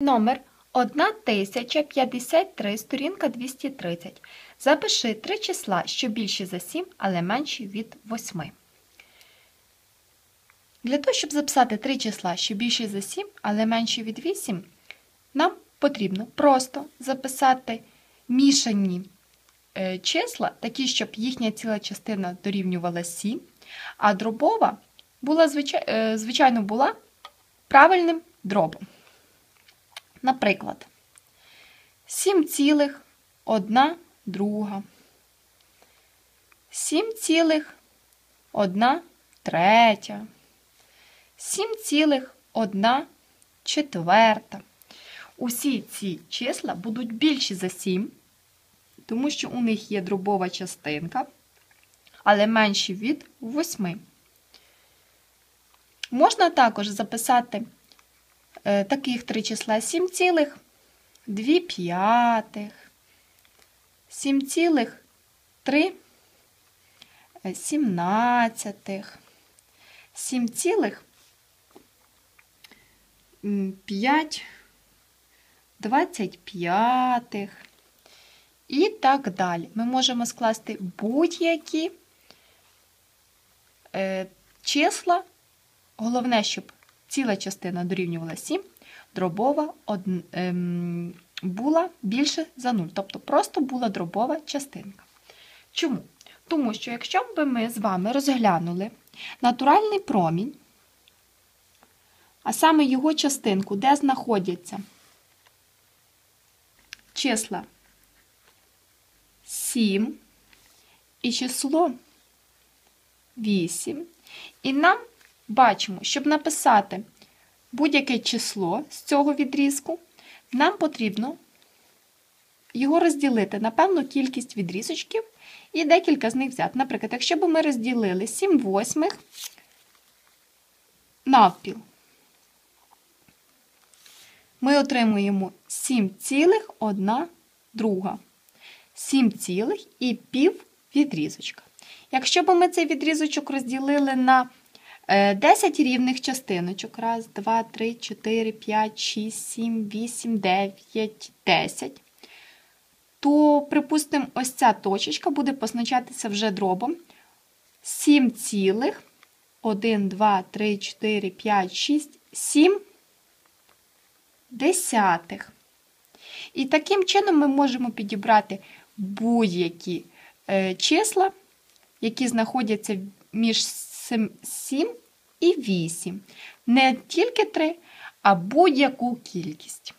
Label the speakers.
Speaker 1: Номер 1053, сторінка 230. Запиши три числа, що більші за 7, але менші від 8. Для того, щоб записати три числа, що більші за 7, але менші від 8, нам потрібно просто записати мішані е, числа, такі, щоб їхня ціла частина дорівнювала 7, а дробова була, е, звичайно була правильним дробом. Наприклад, 7,1 друга, 7,1 третя, 7,1 четверта. Усі ці числа будуть більші за 7, тому що у них є дробова частинка, але менші від 8. Можна також записати таких три числа 7,2 п'ятих, 7,3 сімнадцятих, 7,5 25 і так далі. Ми можемо скласти будь-які е, числа. Головне, щоб ціла частина дорівнювала 7, дробова ем, була більше за 0. Тобто просто була дробова частинка. Чому? Тому що якщо б ми з вами розглянули натуральний промінь, а саме його частинку, де знаходяться числа 7 і число 8, і нам бачимо, щоб написати будь-яке число з цього відрізку, нам потрібно його розділити на певну кількість відрізочків і декілька з них взяти. Наприклад, якщо б ми розділили 7 восьмих навпіл, ми отримуємо 7,1 друга. 7 цілих і пів відрізочка. Якщо б ми цей відрізочок розділили на 10 рівних частиночок, раз, два, три, чотири, п'ять, шість, сім, вісім, дев'ять, десять, то, припустимо, ось ця точечка буде позначатися вже дробом. 7 цілих, 1, 2, 3, 4, 5, 6, 7 десятих. І таким чином ми можемо підібрати будь-які е, числа, які знаходяться між 7 і 8. Не тільки 3, а будь-яку кількість.